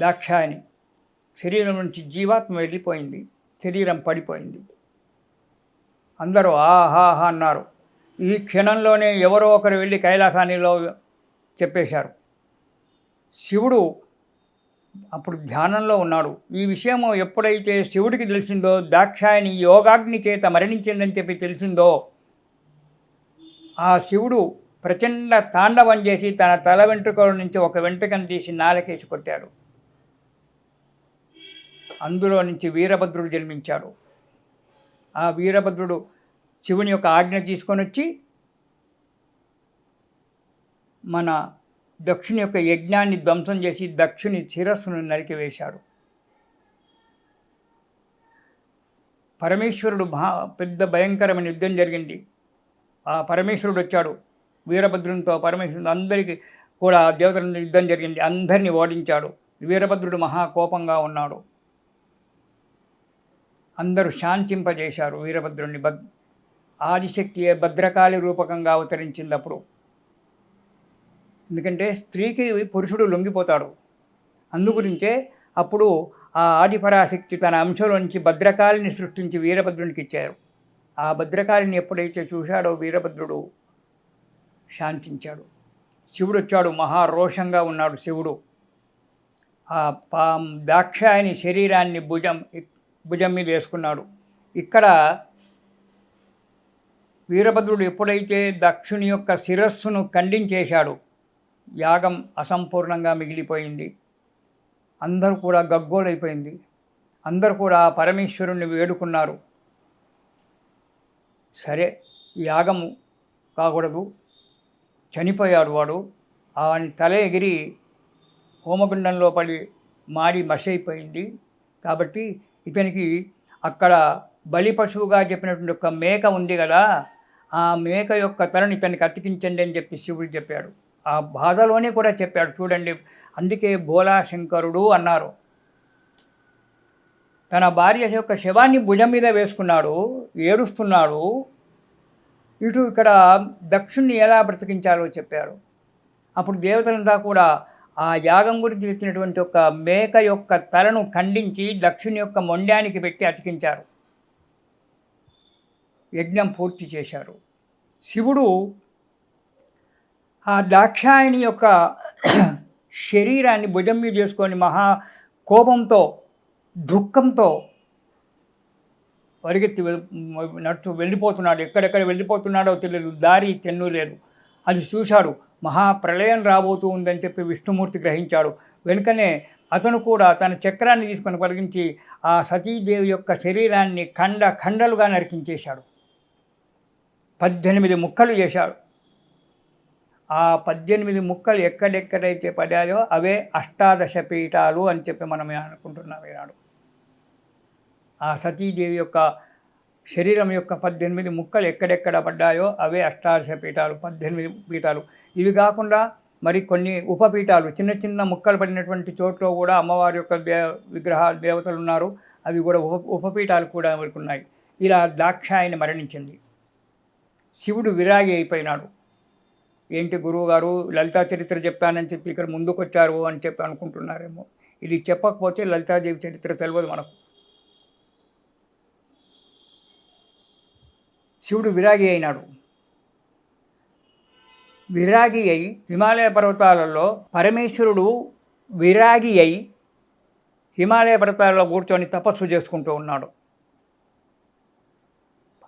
దాక్షాయని శరీరం నుంచి జీవాత్మ వెళ్ళిపోయింది. శరీరం పడిపోయింది. అందరూ ఆహాహా అన్నారు. ఈ క్షణంలోనే ఎవరో ఒకరు వెళ్ళి కైలాసానిలో చెప్పేశారు. శివుడు అప్పుడు ధ్యానంలో ఉన్నాడు. ఈ విషయము ఎప్పుడైతే శివుడికి తెలిసిందో దాక్షాయని యోగాగ్ని చేత మరణించిందని చెప్పి తెలిసిందో ఆ శివుడు ప్రచండ తాండవం చేసి తన తల వెంట్రుకల నుంచి ఒక వెంట్రుకను తీసి నాలకేసి కొట్టాడు. అందులో నుంచి వీరభద్రుడు జన్మించాడు. ఆ వీరభద్రుడు శివుని యొక్క ఆజ్ఞ తీసుకొని వచ్చి మన దక్షుని యొక్క యజ్ఞాన్ని ధ్వంసం చేసి దక్షుని శిరస్సును నరికివేశాడు పరమేశ్వరుడు మహా పెద్ద భయంకరమైన యుద్ధం జరిగింది. ఆ పరమేశ్వరుడు వచ్చాడు. వీరభద్రునితో పరమేశ్వరుడు అందరికీ కూడా దేవతల యుద్ధం జరిగింది. అందరినీ ఓడించాడు. వీరభద్రుడు మహా కోపంగా ఉన్నాడు. అందరూ శాంతింపజేశారు వీరభద్రుడిని భద్ ఆదిశక్తి భద్రకాళి రూపకంగా అవతరించింది అప్పుడు ఎందుకంటే స్త్రీకి పురుషుడు లొంగిపోతాడు. అందుగురించే అప్పుడు ఆ ఆదిపరాశక్తి తన అంశంలోంచి భద్రకాళిని సృష్టించి వీరభద్రునికి ఇచ్చారు. ఆ భద్రకాళిని ఎప్పుడైతే చూశాడో వీరభద్రుడు శాంతించాడు. శివుడు వచ్చాడు మహారోషంగా ఉన్నాడు శివుడు. ఆ పా దాక్షాయని శరీరాన్ని భుజం భుజం మీద వేసుకున్నాడు. ఇక్కడ వీరభద్రుడు ఎప్పుడైతే దక్షుని యొక్క శిరస్సును ఖండించేశాడు యాగం అసంపూర్ణంగా మిగిలిపోయింది. అందరూ కూడా గగ్గోలైపోయింది. అందరూ కూడా ఆ పరమేశ్వరుణ్ణి వేడుకున్నారు. సరే యాగము కాకూడదు. చనిపోయాడు వాడు. ఆని తల ఎగిరి హోమగుండంలో పడి మాడి మసైపోయింది. కాబట్టి ఇతనికి అక్కడ బలి పశువుగా చెప్పినటువంటి ఒక మేక ఉంది కదా ఆ మేక యొక్క తలను ఇతనికి అతికించండి అని చెప్పి శివుడు చెప్పాడు. ఆ బాధలోనే కూడా చెప్పాడు చూడండి అందుకే భోలాశంకరుడు అన్నారు. తన భార్య యొక్క శవాన్ని భుజం మీద వేసుకున్నాడు ఏడుస్తున్నాడు. ఇటు ఇక్కడ దక్షుణ్ణి ఎలా బ్రతికించాలో చెప్పారు అప్పుడు దేవతలంతా కూడా ఆ యాగం గురించి వచ్చినటువంటి ఒక మేక యొక్క తలను ఖండించి దక్షుని యొక్క మొండానికి పెట్టి అతికించారు. యజ్ఞం పూర్తి చేశారు. శివుడు ఆ దాక్షాయణి యొక్క శరీరాన్ని భుజం మీద చేసుకొని మహా కోపంతో దుఃఖంతో పరిగెత్తి నడుచు వెళ్ళిపోతున్నాడు. ఎక్కడెక్కడ వెళ్ళిపోతున్నాడో తెలియదు దారి తెన్ను లేదు. అది చూశాడు మహాప్రళయం రాబోతూ ఉందని చెప్పి విష్ణుమూర్తి గ్రహించాడు. వెనుకనే అతను కూడా తన చక్రాన్ని తీసుకొని పరిగించి ఆ సతీదేవి యొక్క శరీరాన్ని ఖండ ఖండలుగా నరికించేశాడు. పద్దెనిమిది ముక్కలు చేశాడు. ఆ పద్దెనిమిది ముక్కలు ఎక్కడెక్కడైతే పడాయో అవే అష్టాదశ పీఠాలు అని చెప్పి మనం అనుకుంటున్నాం ఈనాడు. ఆ సతీదేవి యొక్క శరీరం యొక్క పద్దెనిమిది ముక్కలు ఎక్కడెక్కడ పడ్డాయో అవే అష్టాదశ పీఠాలు పద్దెనిమిది పీఠాలు. ఇవి కాకుండా మరి కొన్ని ఉపపీఠాలు చిన్న చిన్న ముక్కలు పడినటువంటి చోట్ల కూడా అమ్మవారి యొక్క దే విగ్రహ దేవతలు ఉన్నారు. అవి కూడా ఉప ఉపపీఠాలు కూడా మనకు ఉన్నాయి. ఇలా దాక్షాయని మరణించింది. శివుడు విరాగి అయిపోయినాడు. ఏంటి గురువు గారు లలితా చరిత్ర చెప్తానని చెప్పి ఇక్కడ ముందుకు వచ్చారు అని చెప్పి అనుకుంటున్నారేమో. ఇది చెప్పకపోతే లలితాదేవి చరిత్ర తెలియదు మనకు. శివుడు విరాగి అయినాడు. విరాగి అయి హిమాలయ పర్వతాలలో పరమేశ్వరుడు విరాగి అయి హిమాలయ పర్వతాలలో కూర్చొని తపస్సు చేసుకుంటూ ఉన్నాడు.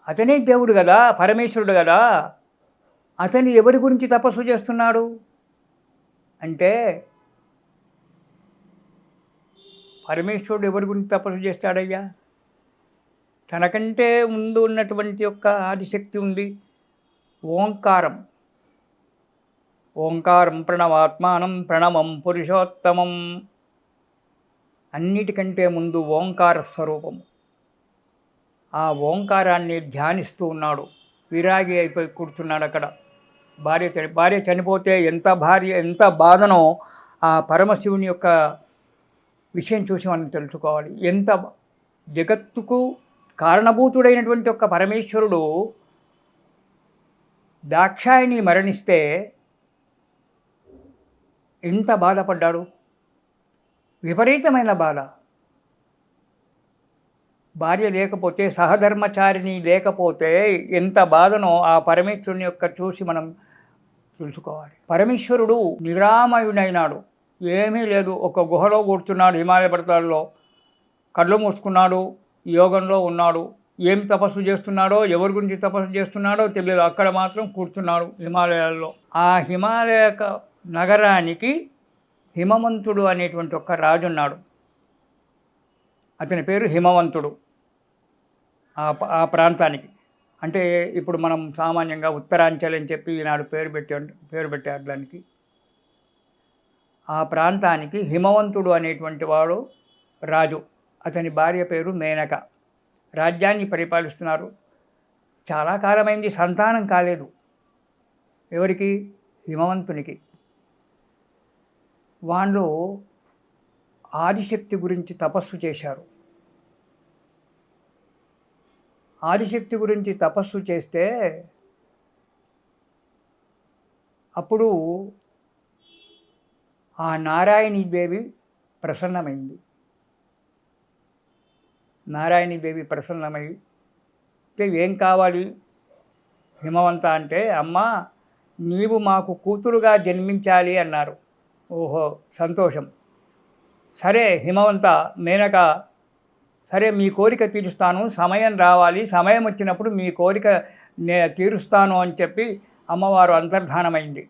అతనే దేవుడు కదా పరమేశ్వరుడు కదా అతను ఎవరి గురించి తపస్సు చేస్తున్నాడు? అంటే పరమేశ్వరుడు ఎవరి గురించి తపస్సు చేస్తాడయ్యా? తనకంటే ముందు ఉన్నటువంటి యొక్క ఆదిశక్తి ఉంది. ఓంకారం. ఓంకారం ప్రణవాత్మానం ప్రణవం పురుషోత్తమం. అన్నిటికంటే ముందు ఓంకార స్వరూపము ఆ ఓంకారాన్ని ధ్యానిస్తూ ఉన్నాడు. విరాగి అయిపోయి కూర్చున్నాడు అక్కడ. భార్య చని భార్య చనిపోతే ఎంత భార్య ఎంత బాధనో ఆ పరమశివుని యొక్క విషయం చూసి మనం తెలుసుకోవాలి. ఎంత జగత్తుకు కారణభూతుడైనటువంటి ఒక పరమేశ్వరుడు దాక్షాయిని మరణిస్తే ఎంత బాధపడ్డాడు? విపరీతమైన బాధ. భార్య లేకపోతే సహధర్మచారిణి లేకపోతే ఎంత బాధనో ఆ పరమేశ్వరుని యొక్క చూసి మనం తెలుసుకోవాలి. పరమేశ్వరుడు నిరామయుడైనాడు. ఏమీ లేదు. ఒక గుహలో కూర్చున్నాడు హిమాలయ పర్వతాల్లో. కళ్ళు మూసుకున్నాడు. యోగంలో ఉన్నాడు. ఏం తపస్సు చేస్తున్నాడో ఎవరి గురించి తపస్సు చేస్తున్నాడో తెలియదు. అక్కడ మాత్రం కూర్చున్నాడు హిమాలయాల్లో. ఆ హిమాలయ నగరానికి హిమవంతుడు అనేటువంటి ఒక రాజు ఉన్నాడు. అతని పేరు హిమవంతుడు. ఆ ఆ ప్రాంతానికి. అంటే ఇప్పుడు మనం సామాన్యంగా ఉత్తరాంచల్ అని చెప్పి ఈనాడు పేరు పెట్టి పేరు పెట్టారు దానికి. ఆ ప్రాంతానికి హిమవంతుడు అనేటువంటి వాడు రాజు. అతని భార్య పేరు మేనక. రాజ్యాన్ని పరిపాలిస్తున్నారు. చాలా కాలమైంది సంతానం కాలేదు. ఎవరికి? హిమవంతునికి. వాళ్ళు ఆదిశక్తి గురించి తపస్సు చేశారు. ఆదిశక్తి గురించి తపస్సు చేస్తే అప్పుడు ఆ నారాయణీ దేవి ప్రసన్నమైంది. నారాయణి దేవి ప్రసన్నమై. ఏం కావాలి? హిమవంత అంటే అమ్మ నీవు మాకు కూతురుగా జన్మించాలి అన్నారు. ఓహో సంతోషం. సరే హిమవంత మేనక సరే మీ కోరిక తీరుస్తాను సమయం రావాలి సమయం వచ్చినప్పుడు మీ కోరిక నే తీరుస్తాను అని చెప్పి అమ్మవారు అంతర్ధానమైంది.